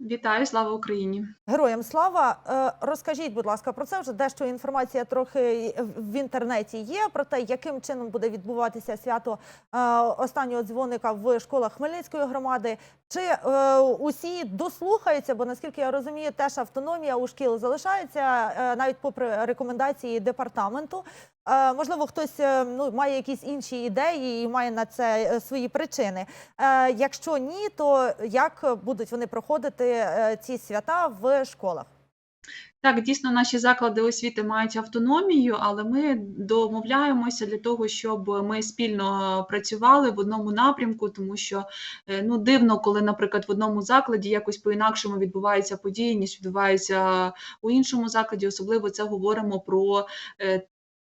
Вітаю, слава Україні! Героям слава. Е, Розкажіть, будь ласка, про це вже дещо інформація трохи в інтернеті є про те, яким чином буде відбуватися свято е, останнього дзвоника в школах Хмельницької громади. Чи е, усі дослухаються? Бо наскільки я розумію, теж автономія у шкіл залишається навіть попри рекомендації департаменту. Е, Можливо, хтось е, ну має якісь інші ідеї і має на це е, свої причини. Якщо ні, то як будуть вони проходити ці свята в школах? Так, дійсно, наші заклади освіти мають автономію, але ми домовляємося для того, щоб ми спільно працювали в одному напрямку, тому що ну дивно, коли, наприклад, в одному закладі якось по-інакшому відбуваються події, ніж відбуваються у іншому закладі. Особливо це говоримо про.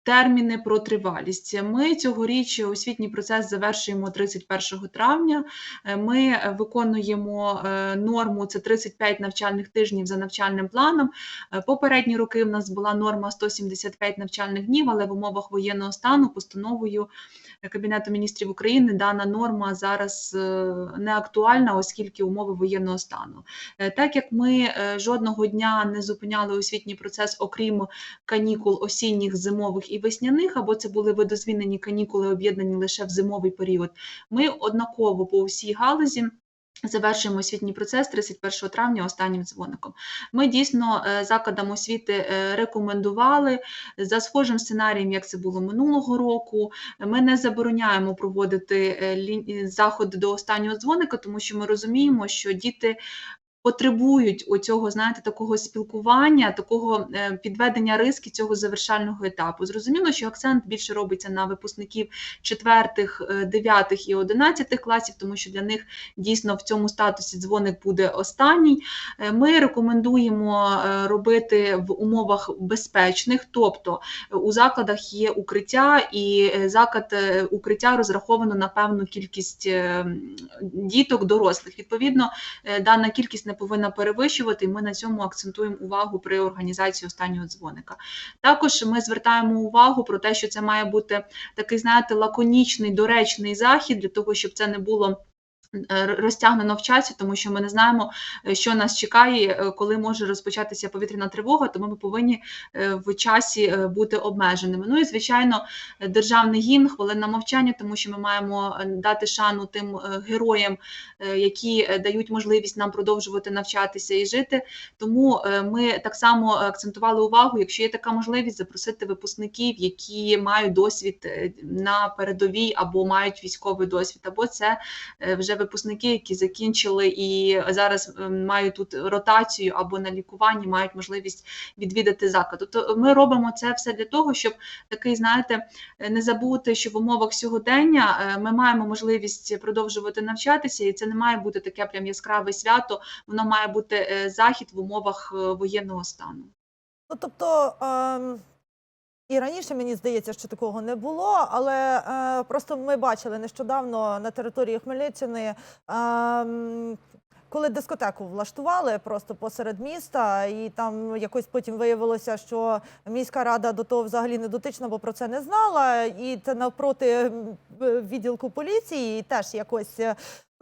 Терміни про тривалість. Ми цьогоріч освітній процес завершуємо 31 травня. Е, Ми виконуємо е, норму це 35 навчальних тижнів за навчальним планом. Е, Попередні роки в нас була норма 175 навчальних днів, але в умовах воєнного стану постановою Кабінету міністрів України дана норма зараз не актуальна, оскільки умови воєнного стану. Так як ми жодного дня не зупиняли освітній процес, окрім канікул осінніх, зимових і весняних, або це були видозвінені канікули, об'єднані лише в зимовий період, ми однаково по всій галузі. Завершуємо освітній процес 31 травня останнім дзвоником. Ми дійсно е, закладам освіти е, рекомендували за схожим сценарієм, як це було минулого року. Ми не забороняємо проводити е, заходи до останнього дзвоника, тому що ми розуміємо, що діти. Потребують оцього, знаєте, такого спілкування, такого е, підведення риски цього завершального етапу. Зрозуміло, що акцент більше робиться на випускників четвертих, е, дев'ятих і одинадцятих класів, тому що для них дійсно в цьому статусі дзвоник буде останній. Е, Ми рекомендуємо е, робити в умовах безпечних, тобто е, у закладах є укриття, і е, заклад е, укриття розраховано на певну кількість е, діток, дорослих. Відповідно, е, дана кількість не повинна перевищувати, і ми на цьому акцентуємо увагу при організації останнього дзвоника. Також ми звертаємо увагу про те, що це має бути такий, знаєте, лаконічний, доречний захід для того, щоб це не було. Е, Розтягнено в часі, тому що ми не знаємо, е, що нас чекає, е, коли може розпочатися повітряна тривога, тому ми повинні в часі бути обмеженими. Ну і звичайно, державний гімн, хвилина мовчання, тому що ми маємо дати шану тим героям, які дають можливість нам продовжувати навчатися і жити. Тому ми так само акцентували увагу, якщо є така можливість, запросити випускників, які мають досвід на передовій або мають військовий досвід, або це вже випускники, які закінчили і зараз е, мають тут ротацію або на лікуванні, мають можливість відвідати заклад. Тобто ми робимо це все для того, щоб такий, знаєте, е, не забути, що в умовах сьогодення е, ми маємо можливість продовжувати навчатися, і це не має бути таке прям яскраве свято. Воно має бути е, захід в умовах е, воєнного стану. Ну тобто. ем, І раніше мені здається, що такого не було, але е, просто ми бачили нещодавно на території Хмельниччини, ем, коли дискотеку влаштували просто посеред міста, і там якось потім виявилося, що міська рада до того взагалі не дотична, бо про це не знала. І це навпроти відділку поліції теж якось.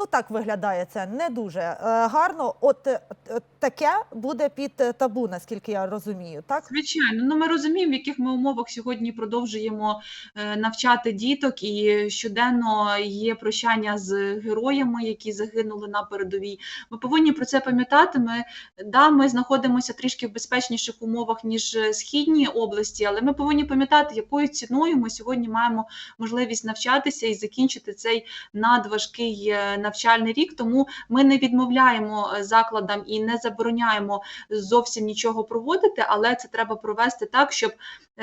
Ну так виглядає це не дуже е, гарно. От е, е, таке буде під табу, наскільки я розумію, так? Звичайно, ну ми розуміємо, в яких ми умовах сьогодні продовжуємо навчати діток, і щоденно є прощання з героями, які загинули на передовій. Ми повинні про це пам'ятати. Ми да, ми знаходимося трішки в безпечніших умовах ніж східні області, але ми повинні пам'ятати, якою ціною ми сьогодні маємо можливість навчатися і закінчити цей надважкий е, навчальний рік. Тому ми не відмовляємо е, закладам і не забороняємо зовсім нічого проводити, але це треба провести так, щоб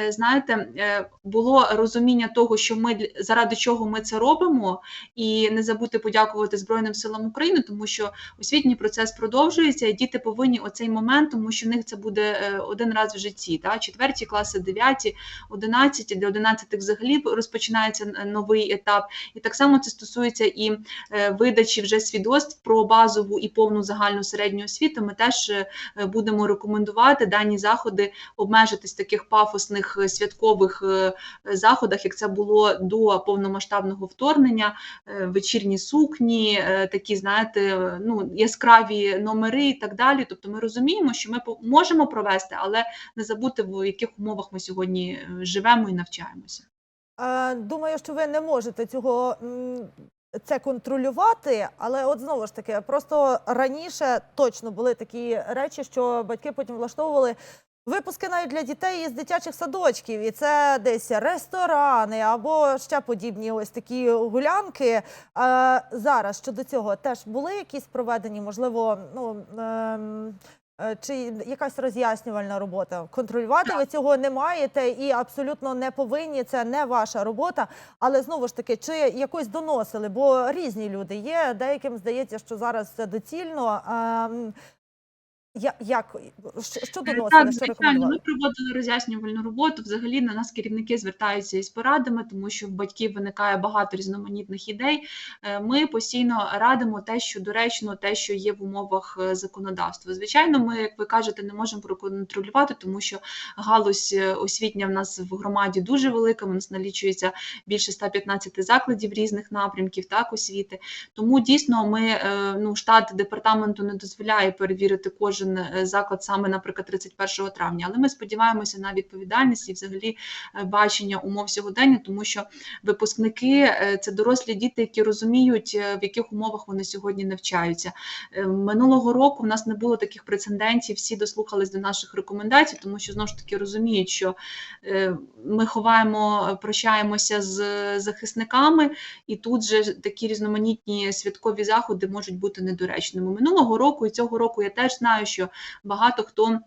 знаєте, е, було розуміння того, що ми заради чого ми це робимо, і не забути подякувати Збройним силам України, тому що освітній процес продовжується, і діти повинні оцей момент, тому що в них це буде е, один раз в житті. Та четверті класи, дев'яті, одинадцяті, для одинадцятих взагалі розпочинається е, новий етап. І так само це стосується і е, видачі вже свідоцтв про базову і повну загальну середню освіту. ми теж е, будемо рекомендувати дані заходи обмежитись таких пафосних е, святкових е, заходах, як це було до повномасштабного вторгнення, е, вечірні сукні, такі, знаєте, ну, яскраві номери і так далі. Тобто ми розуміємо, що ми можемо провести, але не забути, в яких умовах ми сьогодні живемо і навчаємося. Думаю, що ви не можете цього це контролювати, але от знову ж таки, просто раніше точно були такі речі, що батьки потім влаштовували. Випуски навіть для дітей із дитячих садочків, і це десь ресторани або ще подібні ось такі гулянки. Е, зараз щодо цього теж були якісь проведені, можливо, ну ем, е, чи якась роз'яснювальна робота. Контролювати ви цього не маєте і абсолютно не повинні. Це не ваша робота. Але знову ж таки, чи якось доносили, бо різні люди є. Деяким здається, що зараз це доцільно. Я- як що, доносили, Так, що рекомендували? ми проводили роз'яснювальну роботу. Взагалі на нас керівники звертаються із порадами, тому що в батьків виникає багато різноманітних ідей. Е, Ми постійно радимо те, що доречно, те, що є в умовах е, законодавства. Звичайно, ми, як ви кажете, не можемо проконтролювати, тому що галузь е, освітня в нас в громаді дуже велика. У нас налічується більше 115 закладів різних напрямків, так освіти. Тому дійсно ми ну штат департаменту не дозволяє перевірити кожен е, заклад саме, наприклад, 31 травня. Але ми сподіваємося на відповідальність і взагалі е, бачення умов сьогодення, тому що випускники е, це дорослі діти, які розуміють, в яких умовах вони сьогодні навчаються. Минулого року в нас не було таких прецедентів. Всі дослухались до наших рекомендацій, тому що знову ж таки розуміють, що ми ховаємо, прощаємося з захисниками, і тут же такі різноманітні святкові заходи можуть бути недоречними. Минулого року і цього року я теж знаю, що багато хто.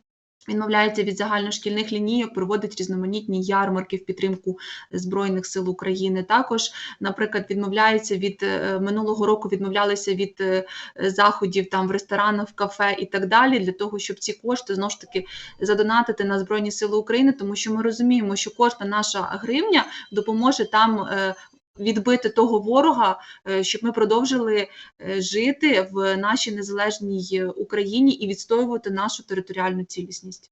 Відмовляється від загальношкільних лінійок, проводить різноманітні ярмарки в підтримку Збройних сил України. Також, наприклад, відмовляється від е, минулого року, відмовлялися від е, заходів там в ресторанах, в кафе і так далі, для того, щоб ці кошти знову ж таки задонатити на Збройні Сили України, тому що ми розуміємо, що кожна наша гривня допоможе там е, відбити того ворога, е, щоб ми продовжили е, жити в нашій незалежній е, Україні і відстоювати нашу територіальну цілісність.